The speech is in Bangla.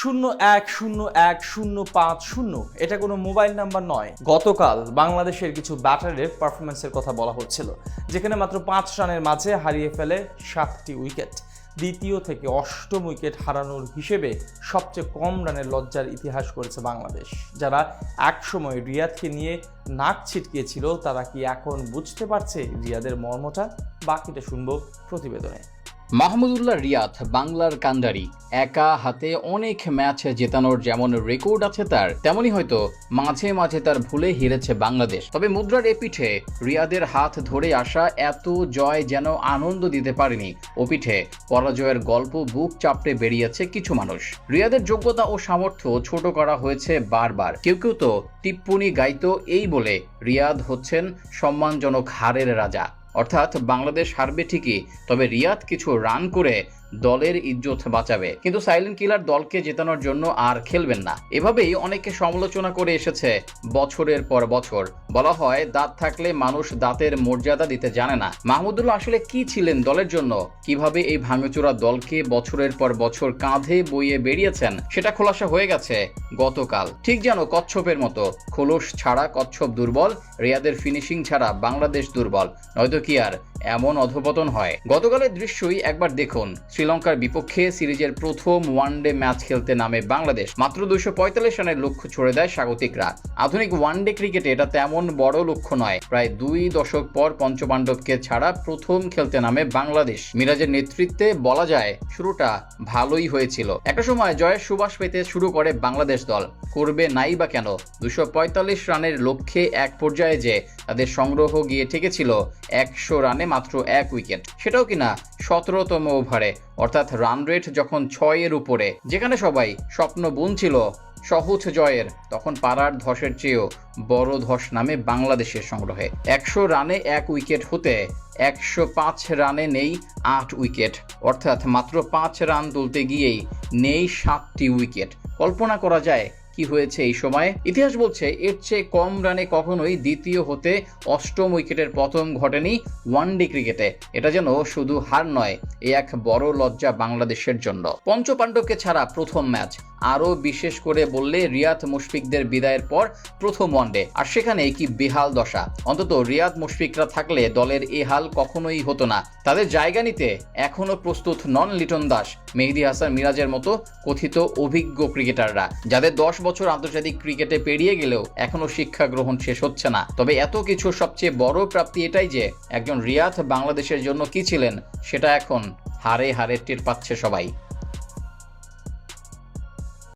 শূন্য এক শূন্য এক শূন্য পাঁচ শূন্য। এটা কোনো মোবাইল নাম্বার নয়। গতকাল বাংলাদেশের কিছু ব্যাটারের পারফরমেন্সের কথা বলা হচ্ছিল, যেখানে মাত্র পাঁচ রানের মাঝে হারিয়ে ফেলে সাতটি উইকেট। দ্বিতীয় থেকে অষ্টম উইকেট হারানোর হিসেবে সবচেয়ে কম রানের লজ্জার ইতিহাস করেছে বাংলাদেশ। যারা একসময় রিয়াদকে নিয়ে নাক ছিটকিয়েছিল, তারা কি এখন বুঝতে পারছে রিয়াদের মর্মটা? বাকিটা শুনব প্রতিবেদনে। মাহমুদুল্লাহ রিয়াদ, বাংলার কান্ডারি। একা হাতে অনেক ম্যাচ জেতানোর যেমন রেকর্ড আছে তার তেমনি হয়তো মাঝে মাঝে তার ভুলে হেরেছে বাংলাদেশ। তবে মুদ্রার এপিঠে রিয়াদের হাত ধরে আসা এত জয় যেন আনন্দ দিতে পারেনি। ও পিঠে পরাজয়ের গল্প বুক চাপড়ে বেরিয়েছে কিছু মানুষ। রিয়াদের যোগ্যতা ও সামর্থ্য ছোট করা হয়েছে বারবার। কেউ কেউ তো টিপ্পনি গাইতো এই বলে, রিয়াদ হচ্ছেন সম্মানজনক হারের রাজা। অর্থাৎ বাংলাদেশ হারবে ঠিকই তবে রিয়াদ কিছু রান করে দলের ইজ্জত বাঁচাবে। কিন্তু সাইলেন্ট কিলার দলকে জেতানোর জন্য আর খেলবেন না। এভাবেই অনেকে সমালোচনা করে এসেছে বছরের পর বছর। বলা হয়, দাঁত থাকলে মানুষ দাঁতের মর্যাদা দিতে জানে না। মাহমুদুল্লাহ আসলে কি ছিলেন দলের জন্য? কীভাবে এই ভাঙচুরা দলকে বছরের পর বছর কাঁধে বইয়ে বেরিয়েছেন সেটা খোলাসা হয়ে গেছে গতকাল। ঠিক যেন কচ্ছপের মতো। খোলস ছাড়া কচ্ছপ দুর্বল, রিয়াদের ফিনিশিং ছাড়া বাংলাদেশ দুর্বল। নয়তো কি আর এমন অধপতন হয়। গতকালের দৃশ্যই একবার দেখুন, শ্রীলঙ্কার বিপক্ষে সিরিজের প্রথম ওয়ানডে ম্যাচ খেলতে নামে বাংলাদেশ। মাত্র পঁয়তাল্লিশ রানের লক্ষ্য ছড়ে দেয় স্বাগতিকরা আধুনিক ওয়ানডে ক্রিকেটে এটা তেমন বড় লক্ষ্য নয়। প্রায় দুই দশক পর পঞ্চপাণ্ডবকে ছাড়া প্রথম খেলতে নামে বাংলাদেশ। মিরাজের নেতৃত্বে বলা যায়, শুরুটা ভালোই হয়েছিল। একটা সময় জয়ের সুবাস পেতে শুরু করে বাংলাদেশ দল। করবে নাই বা কেন? দুশো পঁয়তাল্লিশ রানের লক্ষ্যে এক পর্যায়ে যে তাদের সংগ্রহ গিয়ে ঠেকেছিল একশো রানে মাত্র এক উইকেট। সেটাও কিনা সতেরোতম ওভারে। অর্থাৎ রান রেট যখন ছয়ের উপরে, যেখানে সবাই স্বপ্ন বুনছিল সহজ জয়ের, তখন পাড়ার ধসের চেয়েও বড় ধস নামে বাংলাদেশের সংগ্রহে। একশো রানে এক উইকেট হতে একশো পাঁচ রানে নেই আট উইকেট। অর্থাৎ মাত্র পাঁচ রান তুলতে গিয়েই নেই সাতটি উইকেট। কল্পনা করা যায় কি হয়েছে এই সময়ে? ইতিহাস বলছে, এর চেয়ে কম রানে কখনোই দ্বিতীয় হতে অষ্টম উইকেটের প্রথম ঘটেনি ওয়ান ডে ক্রিকেটে। এটা যেন শুধু হার নয়, এ এক বড় লজ্জা বাংলাদেশের জন্য। পঞ্চপাণ্ডবকে ছাড়া প্রথম ম্যাচ। আরও বিশেষ করে বললে রিয়াদ মুশফিকদের বিদায়ের পর প্রথম ওয়ানডে। আর সেখানে কি বেহাল দশা। অন্তত রিয়াদ মুশফিকরা থাকলে দলের এ হাল কখনোই হতো না। তাদের জায়গা নিতে এখনও প্রস্তুত নন লিটন দাস, মেহেদি হাসান মিরাজের মতো কথিত অভিজ্ঞ ক্রিকেটাররা। যাদের দশ বছর আন্তর্জাতিক ক্রিকেটে পেরিয়ে গেলেও এখনও শিক্ষা গ্রহণ শেষ হচ্ছে না। তবে এত কিছু সবচেয়ে বড় প্রাপ্তি এটাই যে, একজন রিয়াদ বাংলাদেশের জন্য কি ছিলেন, সেটা এখন হারে হারে টের পাচ্ছে সবাই।